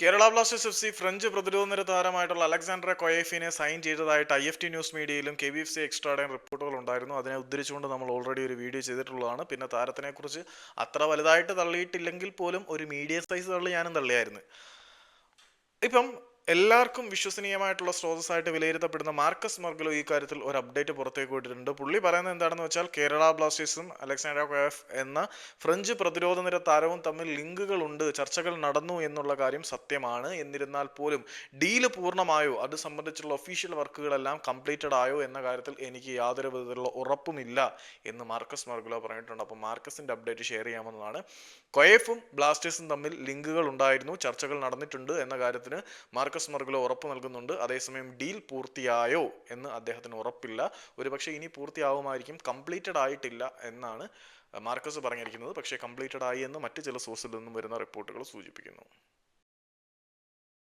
Kerala Blasters F C French പ്രതിരോധ നിര താരമായിട്ടുള്ള അലക്സാണ്ടർ കൊയേഫിനെ സൈൻ ചെയ്തതായിട്ട് ഐ എഫ് ടി ന്യൂസ് മീഡിയയിലും കെ വി എഫ് സി എക്സ്ട്രാഡയും റിപ്പോർട്ടുകൾ ഉണ്ടായിരുന്നു. അതിനെ ഉദ്ധരിച്ചുകൊണ്ട് നമ്മൾ ഓൾറെഡി ഒരു വീഡിയോ ചെയ്തിട്ടുള്ളതാണ്. പിന്നെ താരത്തിനെക്കുറിച്ച് അത്ര വലുതായിട്ട് തള്ളിയിട്ടില്ലെങ്കിൽ പോലും ഒരു മീഡിയ സൈസ് തള്ളി ഞാനും തള്ളിയായിരുന്നു. ഇപ്പം എല്ലാവർക്കും വിശ്വസനീയമായിട്ടുള്ള സ്രോതസ്സായിട്ട് വിലയിരുത്തപ്പെടുന്ന മാർക്കസ് മർഗലോ ഈ കാര്യത്തിൽ ഒരു അപ്ഡേറ്റ് പുറത്തേക്ക് വിട്ടിട്ടുണ്ട് പുള്ളി പറയുന്നത് എന്താണെന്ന് വെച്ചാൽ കേരള ബ്ലാസ്റ്റേഴ്സും അലക്സാണ്ടർ കോയഫ് എന്ന ഫ്രഞ്ച് പ്രതിരോധ നിര താരവും തമ്മിൽ ലിങ്കുകൾ ഉണ്ട് ചർച്ചകൾ നടന്നു എന്നുള്ള കാര്യം സത്യമാണ്. എന്നിരുന്നാൽ പോലും ഡീൽ പൂർണമായോ അത് സംബന്ധിച്ചുള്ള ഒഫീഷ്യൽ വർക്കുകളെല്ലാം കംപ്ലീറ്റഡ് ആയോ എന്ന കാര്യത്തിൽ എനിക്ക് യാതൊരു വിധത്തിലുള്ള ഉറപ്പുമില്ല എന്ന് മാർക്കസ് മർഗലോ പറഞ്ഞിട്ടുണ്ട്. അപ്പോൾ മാർക്കസിന്റെ അപ്ഡേറ്റ് ഷെയർ ചെയ്യാമെന്നതാണ് കൊയഫും ബ്ലാസ്റ്റേഴ്സും തമ്മിൽ ലിങ്കുകൾ ഉണ്ടായിരുന്നു ചർച്ചകൾ നടന്നിട്ടുണ്ട് എന്ന കാര്യത്തിന് മാർക്കസ് മർഗുലോ ഉറപ്പ് നൽകുന്നുണ്ട്. അതേസമയം ഡീൽ പൂർത്തിയായോ എന്ന് അദ്ദേഹത്തിന് ഉറപ്പില്ല. ഒരുപക്ഷെ ഇനി പൂർത്തിയാവുമായിരിക്കും. കംപ്ലീറ്റഡ് ആയിട്ടില്ല എന്നാണ് മാർക്കസ് പറഞ്ഞിരിക്കുന്നത്. പക്ഷേ കംപ്ലീറ്റഡ് ആയി എന്ന് മറ്റ് ചില സോഴ്സിൽ നിന്നും വരുന്ന റിപ്പോർട്ടുകൾ സൂചിപ്പിക്കുന്നു.